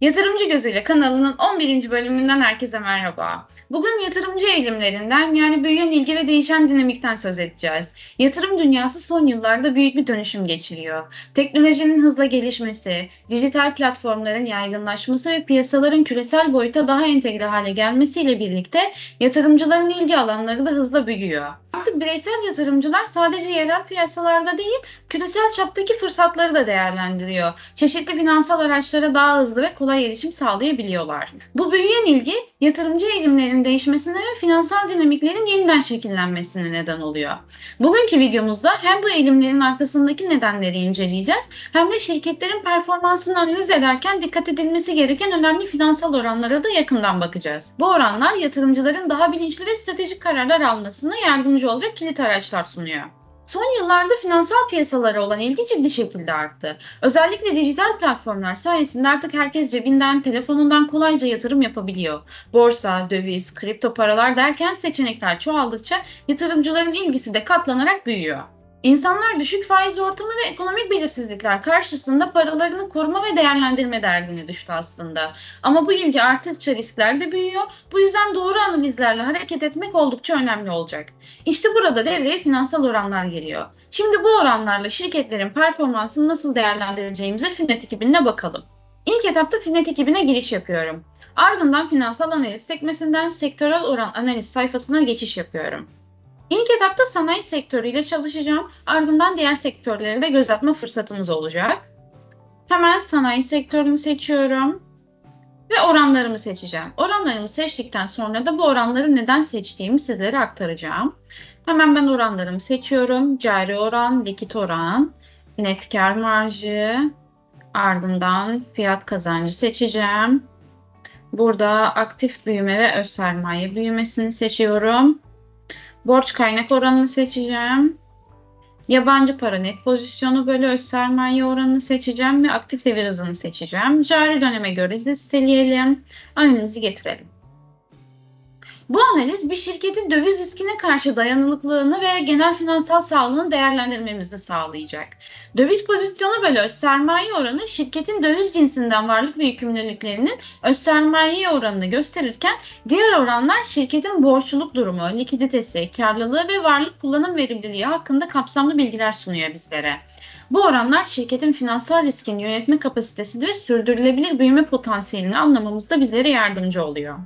Yatırımcı Gözüyle kanalının 11. bölümünden herkese merhaba. Bugün yatırımcı eğilimlerinden yani büyüyen ilgi ve değişen dinamikten söz edeceğiz. Yatırım dünyası son yıllarda büyük bir dönüşüm geçiriyor. Teknolojinin hızla gelişmesi, dijital platformların yaygınlaşması ve piyasaların küresel boyuta daha entegre hale gelmesiyle birlikte yatırımcıların ilgi alanları da hızla büyüyor. Artık bireysel yatırımcılar sadece yerel piyasalarda değil, küresel çaptaki fırsatları da değerlendiriyor. Çeşitli finansal araçlara daha hızlı ve kolay erişim sağlayabiliyorlar. Bu büyüyen ilgi yatırımcı eğilimlerin değişmesine ve finansal dinamiklerin yeniden şekillenmesine neden oluyor. Bugünkü videomuzda hem bu eğilimlerin arkasındaki nedenleri inceleyeceğiz hem de şirketlerin performansını analiz ederken dikkat edilmesi gereken önemli finansal oranlara da yakından bakacağız. Bu oranlar yatırımcıların daha bilinçli ve stratejik kararlar almasına yardımcı olacak kilit araçlar sunuyor. Son yıllarda finansal piyasalara olan ilgi ciddi şekilde arttı. Özellikle dijital platformlar sayesinde artık herkes cebinden, telefonundan kolayca yatırım yapabiliyor. Borsa, döviz, kripto paralar derken seçenekler çoğaldıkça yatırımcıların ilgisi de katlanarak büyüyor. İnsanlar düşük faiz ortamı ve ekonomik belirsizlikler karşısında paralarını koruma ve değerlendirme derdine düştü aslında. Ama bu ilgi arttıkça riskler de büyüyor. Bu yüzden doğru analizlerle hareket etmek oldukça önemli olacak. İşte burada devreye finansal oranlar geliyor. Şimdi bu oranlarla şirketlerin performansını nasıl değerlendireceğimize Finet ekibine bakalım. İlk etapta Finet ekibine giriş yapıyorum. Ardından finansal analiz sekmesinden sektörel oran analiz sayfasına geçiş yapıyorum. İlk etapta sanayi sektörüyle çalışacağım. Ardından diğer sektörleri de göz atma fırsatımız olacak. Hemen sanayi sektörünü seçiyorum. Ve oranlarımı seçeceğim. Oranlarımı seçtikten sonra da bu oranları neden seçtiğimi sizlere aktaracağım. Hemen ben oranlarımı seçiyorum. Cari oran, likit oran, net kar marjı, ardından fiyat kazancı seçeceğim. Burada aktif büyüme ve öz sermaye büyümesini seçiyorum. Borç kaynak oranını seçeceğim. Yabancı para net pozisyonu bölü öz sermaye oranını seçeceğim ve aktif devir hızını seçeceğim. Cari döneme göre listeleyelim. Analizi getirelim. Bu analiz bir şirketin döviz riskine karşı dayanıklılığını ve genel finansal sağlığını değerlendirmemizi sağlayacak. Döviz pozisyonu bölü öz sermaye oranı şirketin döviz cinsinden varlık ve yükümlülüklerinin öz sermaye oranını gösterirken diğer oranlar şirketin borçluluk durumu, likiditesi, karlılığı ve varlık kullanım verimliliği hakkında kapsamlı bilgiler sunuyor bizlere. Bu oranlar şirketin finansal riskin yönetme kapasitesini ve sürdürülebilir büyüme potansiyelini anlamamızda bizlere yardımcı oluyor.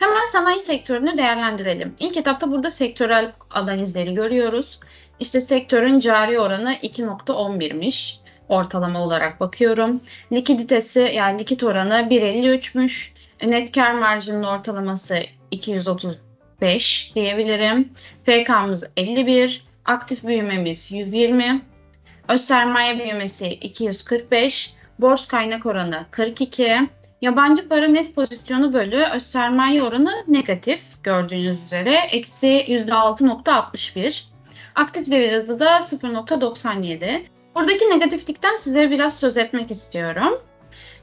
Hemen sanayi sektörünü değerlendirelim. İlk etapta burada sektörel analizleri görüyoruz. İşte sektörün cari oranı 2.11'miş. Ortalama olarak bakıyorum. Likiditesi yani likit oranı 1.53'müş. Net kar marjının ortalaması 235 diyebilirim. FK'mız 51. Aktif büyümemiz 120. Öz sermaye büyümesi 245. Borç kaynak oranı 42. Yabancı para net pozisyonu bölü öz sermaye oranı negatif gördüğünüz üzere. Eksi %6.61. Aktif devir hızı da 0.97. Buradaki negatiflikten size biraz söz etmek istiyorum.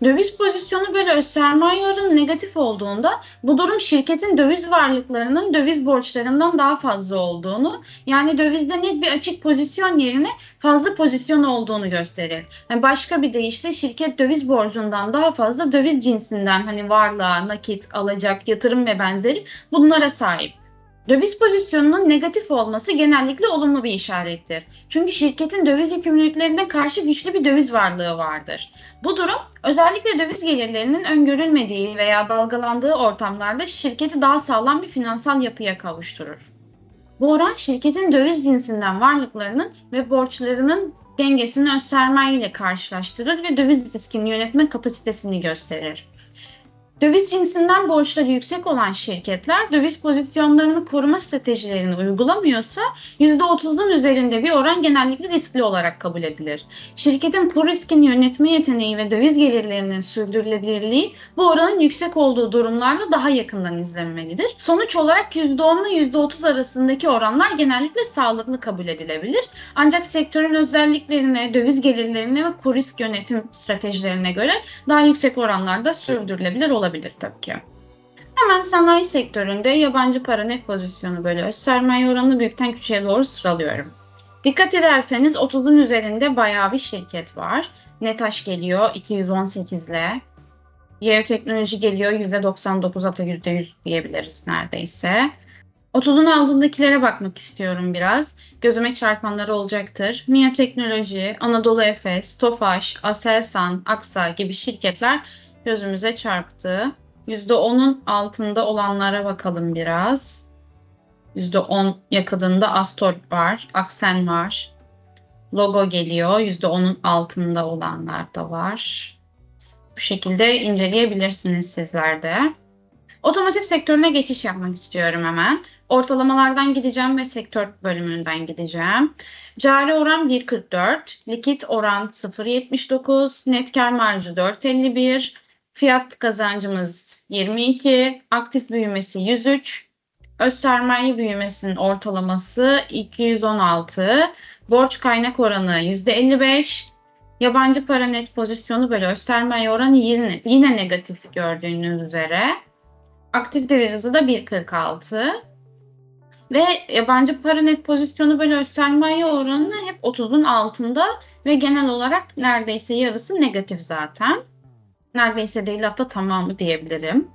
Döviz pozisyonu öz sermaye oranı negatif olduğunda bu durum şirketin döviz varlıklarının döviz borçlarından daha fazla olduğunu yani dövizde net bir açık pozisyon yerine fazla pozisyon olduğunu gösterir. Yani başka bir deyişle şirket döviz borcundan daha fazla döviz cinsinden hani varlığa, nakit, alacak, yatırım ve benzeri bunlara sahip. Döviz pozisyonunun negatif olması genellikle olumlu bir işarettir. Çünkü şirketin döviz yükümlülüklerine karşı güçlü bir döviz varlığı vardır. Bu durum özellikle döviz gelirlerinin öngörülmediği veya dalgalandığı ortamlarda şirketi daha sağlam bir finansal yapıya kavuşturur. Bu oran şirketin döviz cinsinden varlıklarının ve borçlarının dengesini öz sermaye ile karşılaştırır ve döviz riskini yönetme kapasitesini gösterir. Döviz cinsinden borçları yüksek olan şirketler döviz pozisyonlarını koruma stratejilerini uygulamıyorsa %30'un üzerinde bir oran genellikle riskli olarak kabul edilir. Şirketin kur riskini yönetme yeteneği ve döviz gelirlerinin sürdürülebilirliği bu oranın yüksek olduğu durumlarla daha yakından izlenmelidir. Sonuç olarak %10 ile %30 arasındaki oranlar genellikle sağlıklı kabul edilebilir. Ancak sektörün özelliklerine, döviz gelirlerine ve kur risk yönetim stratejilerine göre daha yüksek oranlarda sürdürülebilir olabilir olabilir tabii ki. Hemen sanayi sektöründe yabancı para net pozisyonu böyle öz sermaye oranını büyükten küçüğe doğru sıralıyorum. Dikkat ederseniz 30'un üzerinde bayağı bir şirket var. Netaş geliyor 218 ile. Jeoteknoloji geliyor %99 hatta %100 diyebiliriz neredeyse. 30'un altındakilere bakmak istiyorum biraz. Gözüme çarpanları olacaktır. MİA Teknoloji, Anadolu Efes, Tofaş, Aselsan, Aksa gibi şirketler gözümüze çarptı. %10'un altında olanlara bakalım biraz. %10 yakınında Astor var, Aksen var. Logo geliyor. %10'un altında olanlar da var. Bu şekilde inceleyebilirsiniz sizler de. Otomotiv sektörüne geçiş yapmak istiyorum hemen. Ortalamalardan gideceğim ve sektör bölümünden gideceğim. Cari oran 1.44, likit oran 0.79, net kar marjı 4.51, fiyat kazancımız 22, aktif büyümesi 103, öz sermaye büyümesinin ortalaması 216, borç kaynak oranı %55, yabancı para net pozisyonu böyle öz sermaye oranı yine, yine negatif gördüğünüz üzere. Aktif devir hızı da 1.46. Ve yabancı para net pozisyonu böyle öz sermaye oranı hep 30'un altında ve genel olarak neredeyse yarısı negatif zaten. Neredeyse değil hatta tamamı diyebilirim.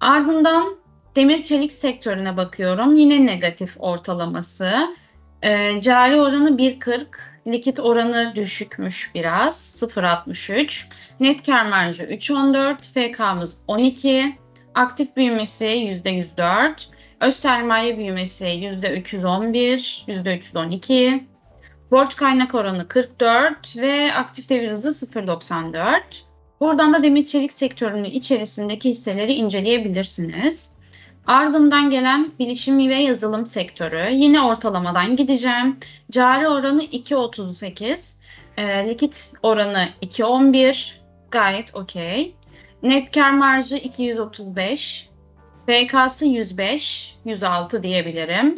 Ardından demir çelik sektörüne bakıyorum. Yine negatif ortalaması. E, cari oranı 1.40, likit oranı düşükmüş biraz 0.63. Net kar marjı 3.14, FK'mız 12, aktif büyümesi %104, öz sermaye büyümesi %311, %312, borç kaynak oranı 44 ve aktif devir hızı 0.94. Buradan da demir çelik sektörünün içerisindeki hisseleri inceleyebilirsiniz. Ardından gelen bilişim ve yazılım sektörü. Yine ortalamadan gideceğim. Cari oranı 2.38. E, likit oranı 2.11. Gayet okey. Net kar marjı 235. FK'sı 105. 106 diyebilirim.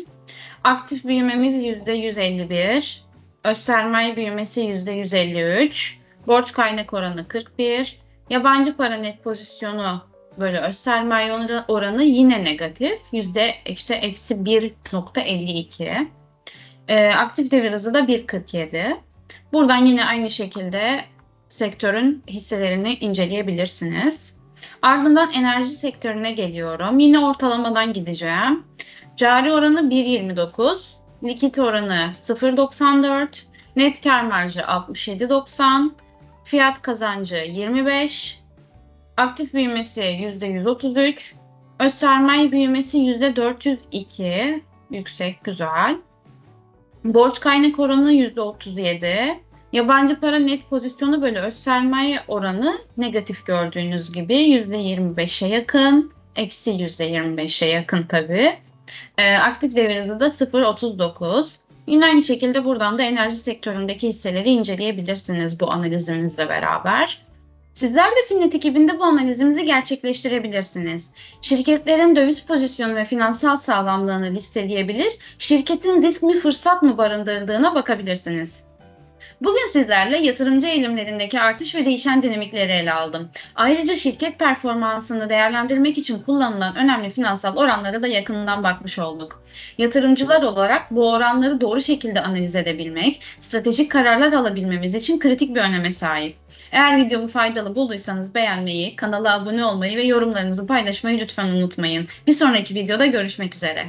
Aktif büyümemiz %151. Öz sermaye büyümesi %153. Borç kaynak oranı 41. Yabancı para net pozisyonu böyle öz sermaye oranı yine negatif. Yüzde işte eksi 1.52. E, aktif devir hızı da 1.47. Buradan yine aynı şekilde sektörün hisselerini inceleyebilirsiniz. Ardından enerji sektörüne geliyorum. Yine ortalamadan gideceğim. Cari oranı 1.29, likit oranı 0.94, net kar marjı 67.90, fiyat kazancı 25, Aktif büyümesi %133. Öz sermaye büyümesi %402. Yüksek, güzel. Borç kaynak oranı %37. Yabancı para net pozisyonu böyle öz sermaye oranı negatif gördüğünüz gibi %25'e yakın. Eksi %25'e yakın tabii. E, aktif devir hızı da 0.39. Yine aynı şekilde buradan da enerji sektöründeki hisseleri inceleyebilirsiniz bu analizimizle beraber. Sizler de Finnet ekibinde bu analizimizi gerçekleştirebilirsiniz. Şirketlerin döviz pozisyonu ve finansal sağlamlığını listeleyebilir, şirketin risk mi fırsat mı barındırdığına bakabilirsiniz. Bugün sizlerle yatırımcı eğilimlerindeki artış ve değişen dinamikleri ele aldım. Ayrıca şirket performansını değerlendirmek için kullanılan önemli finansal oranlara da yakından bakmış olduk. Yatırımcılar olarak bu oranları doğru şekilde analiz edebilmek, stratejik kararlar alabilmemiz için kritik bir öneme sahip. Eğer videomu faydalı bulduysanız beğenmeyi, kanala abone olmayı ve yorumlarınızı paylaşmayı lütfen unutmayın. Bir sonraki videoda görüşmek üzere.